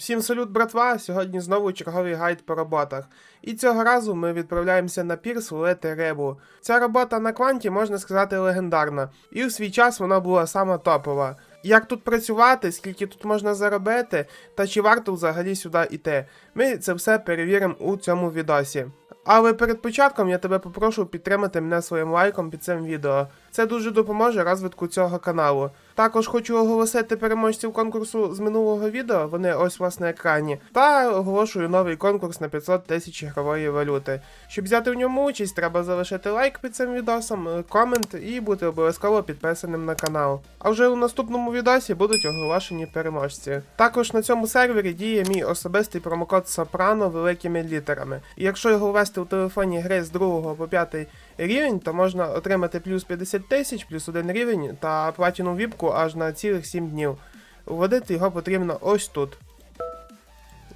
Всім салют, братва! Сьогодні знову черговий гайд по роботах. І цього разу ми відправляємося на пірс ловити рибу. Ця робота на кванті, можна сказати, легендарна. І у свій час вона була сама топова. Як тут працювати, скільки тут можна заробити, та чи варто взагалі сюди йти? Ми це все перевіримо у цьому відосі. Але перед початком я тебе попрошу підтримати мене своїм лайком під цим відео. Це дуже допоможе розвитку цього каналу. Також хочу оголосити переможців конкурсу з минулого відео, вони ось у вас на екрані. Та оголошую новий конкурс на 500 тисяч ігрової валюти. Щоб взяти в ньому участь, треба залишити лайк під цим відосом, е, комент і бути обов'язково підписаним на канал. А вже у наступному відосі будуть оголошені переможці. Також на цьому сервері діє мій особистий промокод Сопрано великими літерами. І якщо його ввести у телефоні гри з 2 по 5 рівень, то можна отримати плюс 50 тисяч, плюс 1 рівень та платіну віпку аж на цілих 7 днів. Вводити його потрібно ось тут.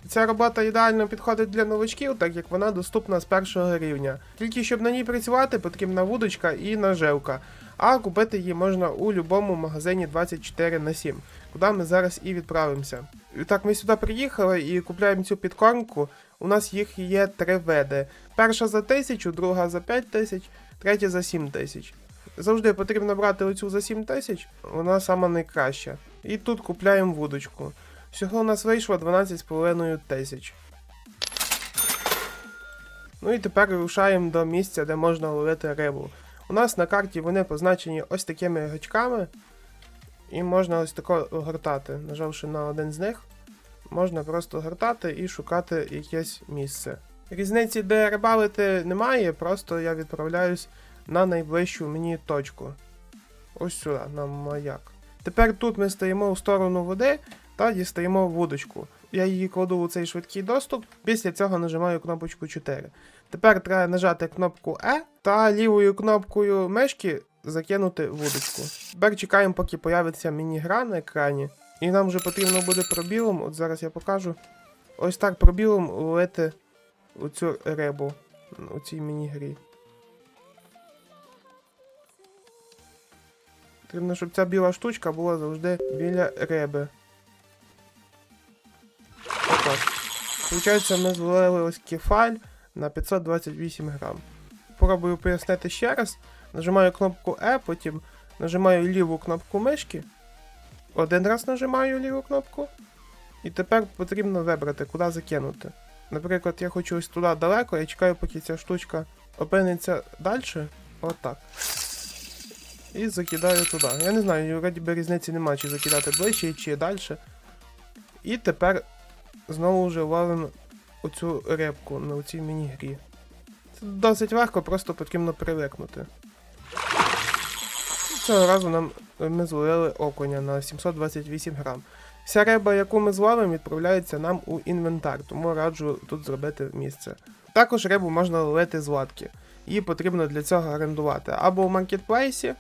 Ця робота ідеально підходить для новачків, так як вона доступна з першого рівня. Тільки щоб на ній працювати, потрібна вудочка і наживка. А купити її можна у будь-якому магазині 24 на 7, куди ми зараз і відправимося. Так, ми сюди приїхали і купляємо цю підкормку. У нас їх є три види. Перша за 1000, друга за 5000, третя за 7000. Завжди потрібно брати оцю за 7 тисяч, вона сама найкраща. І тут купляємо вудочку. Всього у нас вийшло 12,5 тисяч. Ну і тепер рушаємо до місця, де можна ловити рибу. У нас на карті вони позначені ось такими гачками. І можна ось тако гортати. Нажавши на один з них, можна просто гортати і шукати якесь місце. Різниці, де рибалити, немає, просто я відправляюсь на найближчу мені точку. Ось сюди, на маяк. Тепер тут ми стоїмо в сторону води та дістаємо вудочку. Я її кладу у цей швидкий доступ, після цього нажимаю кнопочку 4. Тепер треба нажати кнопку E та лівою кнопкою мишки закинути вудочку. Тепер чекаємо, поки появиться міні-гра на екрані. І нам вже потрібно буде пробілом, от зараз я покажу. Ось так пробілом ловити оцю рибу у цій міні-грі. Потрібно, щоб ця біла штучка була завжди біля. Отак. Получається, ми зловили ось кефаль на 528 грам. Попробую пояснити ще раз. Нажимаю кнопку E, потім нажимаю ліву кнопку мишки. Один раз нажимаю ліву кнопку. І тепер потрібно вибрати, куди закинути. Наприклад, я хочу ось туди далеко, я чекаю, поки ця штучка опиниться далі. Отак. І закидаю туди. Я не знаю, вроді би різниці немає, чи закидати ближче, чи далі. І тепер знову вже ловимо оцю рибку на цій міні-грі. Це досить легко, просто потрібно привикнути. Цього разу нам ми зловили окуня на 728 грам. Вся риба, яку ми зловимо, відправляється нам у інвентар, тому раджу тут зробити місце. Також рибу можна ловити з лодки. Її потрібно для цього орендувати або в маркетплейсі,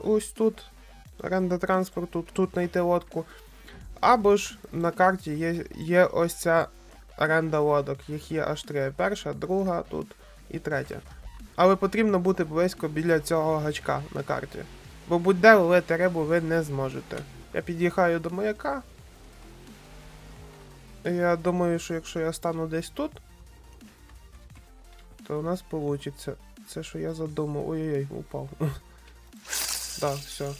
ось тут, оренда транспорту, тут знайти лодку. Або ж на карті є, є ось ця оренда лодок, їх є аж три. Перша, друга тут і третя. Але потрібно бути близько біля цього гачка на карті. Бо будь-де ловити рибу ви не зможете. Я під'їхаю до маяка. Я думаю, що якщо я стану десь тут, то у нас вийде. Це що я задумав. Ой-ой-ой, упав. Так, все.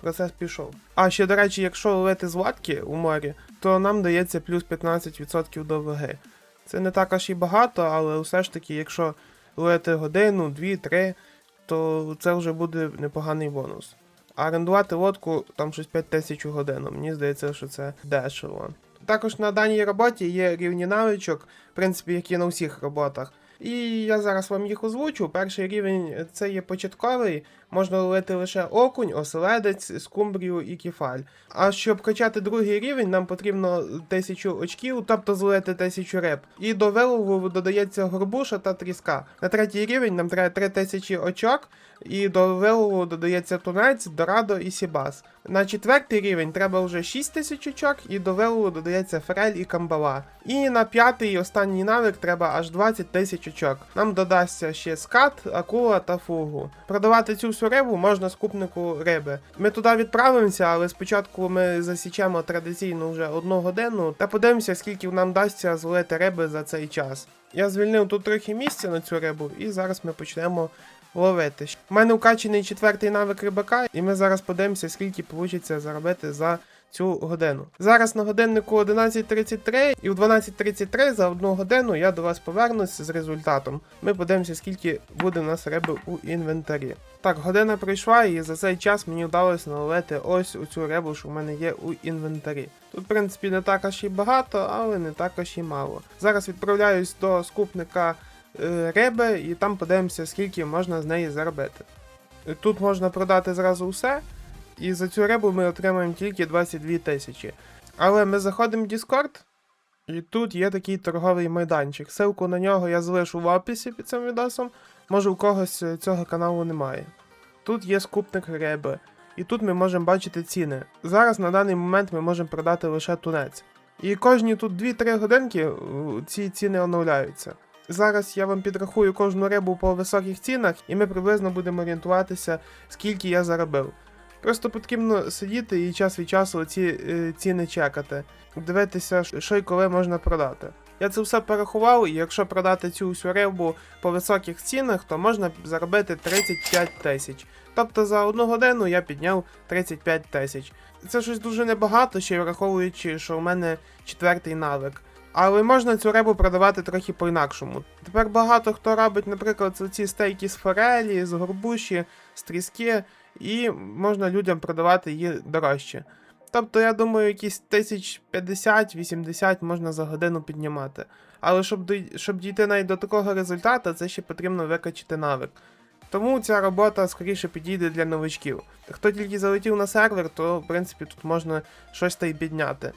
Процес пішов. А ще, до речі, якщо ловити з латки у морі, то нам дається плюс 15% до ваги. Це не так аж і багато, але все ж таки, якщо ловити годину, дві, три, то це вже буде непоганий бонус. А орендувати лодку там щось 5 тисяч у годину. Мені здається, що це дешево. Також на даній роботі є рівні навичок, в принципі, як і на всіх роботах. І я зараз вам їх озвучу. Перший рівень це є початковий, можна ловити лише окунь, оселедець, скумбрію і кефаль. А щоб качати другий рівень, нам потрібно 1000 очків, тобто зловити 1000 риб. І до вилову додається горбуша та тріска. На третій рівень нам треба 3000 очок, і до вилову додається тунець, дорадо і сібас. На четвертий рівень треба вже 6000 очок, і до вилову додається форель і камбала. І на п'ятий і останній навик треба аж 20 тисяч очок. Нам додасться ще скат, акула та фугу. Продавати цю всю рибу можна скупнику риби. Ми туди відправимося, але спочатку ми засічемо традиційно вже одну годину та подивимося, скільки нам дасться зловити риби за цей час. Я звільнив тут трохи місця на цю рибу, і зараз ми почнемо ловити. У мене вкачений четвертий навик рибака, і ми зараз подивимося, скільки вийде заробити за цю годину. Зараз на годиннику 11.33, і в 12.33 за одну годину я до вас повернусь з результатом. Ми подивимося, скільки буде у нас риби у інвентарі. Так, година пройшла, і за цей час мені вдалося наловити ось у цю рибу, що в мене є у інвентарі. Тут, в принципі, не так аж і багато, але не так аж і мало. Зараз відправляюсь до скупника е, і там подивимося, скільки можна з неї заробити. Тут можна продати зразу все, і за цю рибу ми отримаємо тільки 22 тисячі. Але ми заходимо в Discord, і тут є такий торговий майданчик. Ссылку на нього я залишу в описі під цим відосом. Може у когось е, цього каналу немає. Тут є скупник риби, і тут ми можемо бачити ціни. Зараз на даний момент ми можемо продати лише тунець. І кожні тут 2-3 годинки е, ці ціни оновляються. Зараз я вам підрахую кожну рибу по високих цінах, і ми приблизно будемо орієнтуватися, скільки я заробив. Просто потрібно сидіти і час від часу ці е, ціни чекати, дивитися, що і коли можна продати. Я це все порахував, і якщо продати цю всю рибу по високих цінах, то можна заробити 35 тисяч. Тобто за одну годину я підняв 35 тисяч. Це щось дуже небагато, ще й враховуючи, що у мене четвертий навик. Але можна цю рибу продавати трохи по-інакшому. Тепер багато хто робить, наприклад, ці стейки з форелі, з горбуші, з тріски, і можна людям продавати її дорожче. Тобто, я думаю, якісь 1050-80 можна за годину піднімати. Але щоб, щоб дійти навіть до такого результату, це ще потрібно викачати навик. Тому ця робота скоріше підійде для новичків. Хто тільки залетів на сервер, то в принципі тут можна щось та й підняти.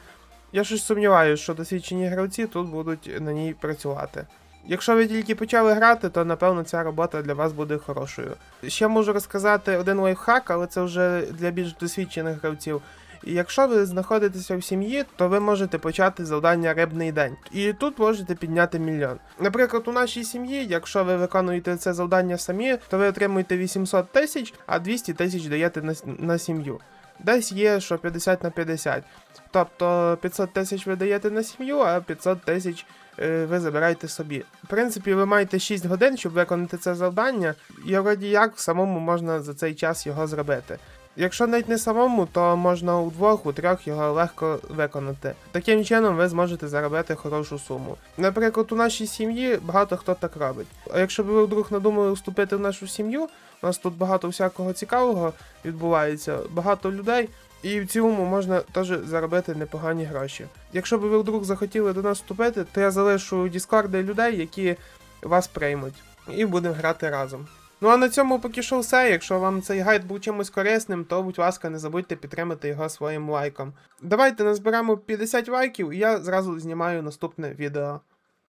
Я щось сумніваюся, що досвідчені гравці тут будуть на ній працювати. Якщо ви тільки почали грати, то напевно ця робота для вас буде хорошою. Ще можу розказати один лайфхак, але це вже для більш досвідчених гравців. І якщо ви знаходитеся в сім'ї, то ви можете почати завдання рибний день. І тут можете підняти мільйон. Наприклад, у нашій сім'ї, якщо ви виконуєте це завдання самі, то ви отримуєте 800 тисяч, а 200 тисяч даєте на, на сім'ю. Десь є, що 50 на 50. Тобто 500 тисяч ви даєте на сім'ю, а 500 тисяч е, ви забираєте собі. В принципі, ви маєте 6 годин, щоб виконати це завдання, і вроді як самому можна за цей час його зробити. Якщо навіть не самому, то можна у двох, у трьох його легко виконати. Таким чином ви зможете заробити хорошу суму. Наприклад, у нашій сім'ї багато хто так робить. А якщо б ви вдруг надумали вступити в нашу сім'ю, у нас тут багато всякого цікавого відбувається, багато людей. І в цілому можна теж заробити непогані гроші. Якщо б ви вдруг захотіли до нас вступити, то я залишу діскорди людей, які вас приймуть, і будемо грати разом. Ну а на цьому поки що все. Якщо вам цей гайд був чимось корисним, то будь ласка, не забудьте підтримати його своїм лайком. Давайте назберемо 50 лайків, і я зразу знімаю наступне відео.